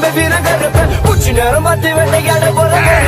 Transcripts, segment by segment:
திரும்ப வீரம் கருப்பேன் பூச்சி நேரம் பார்த்து வேட்டையாட போறேன்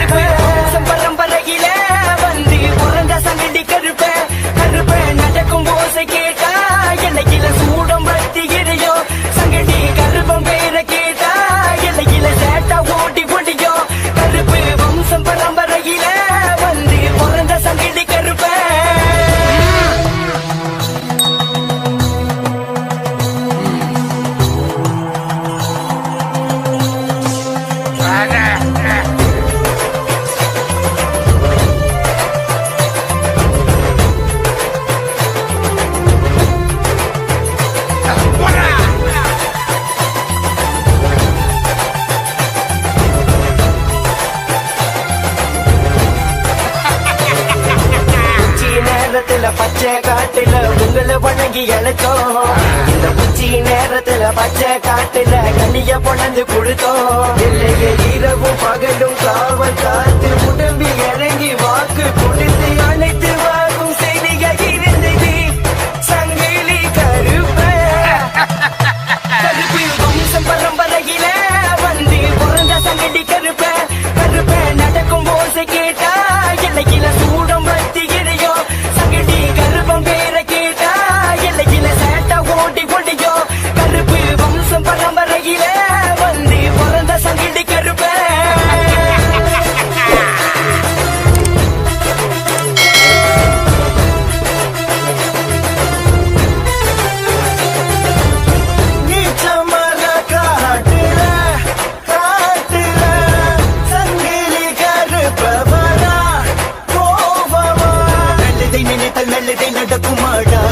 காட்டுல உங்களை வணங்கி இழைச்சோம் இந்த உச்சி நேரத்துல பச்சை காட்டுல கண்ணிய பொழந்து கொடுத்தோம். இல்லையே இரவும் பகலும் காவல் காத்து உடம்பி இறங்கி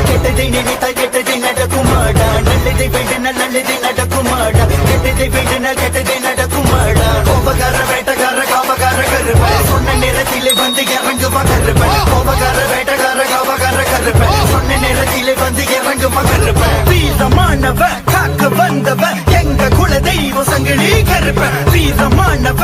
கெட்டதை நினைத்தால் கெட்டதை நடக்குமாடா? நல்லதை வேண்டுனால் நல்லதை நடக்குமாடா? கெட்டதை வேண்டுனால் கெட்டதை நடக்குமாடா? கோபக்கார வேட்டக்கார காபக்கார கருப்பன். சொன்ன நேரத்திலே வந்து இறங்குமா கருப்பன் கோபக்கார வேட்டக்கார காபக்கார கருப்பன். சொன்ன நேரத்திலே வந்து இறங்குமா கருப்பன் வீரமானவ காக்க வந்தவ எங்க குல தெய்வ சங்கிலி கருப்பன். வீரமானவ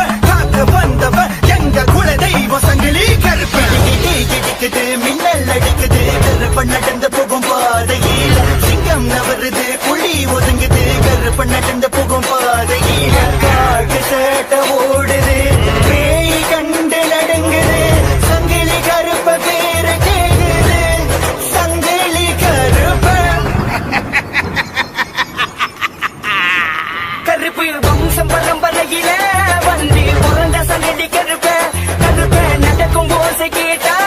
take it down.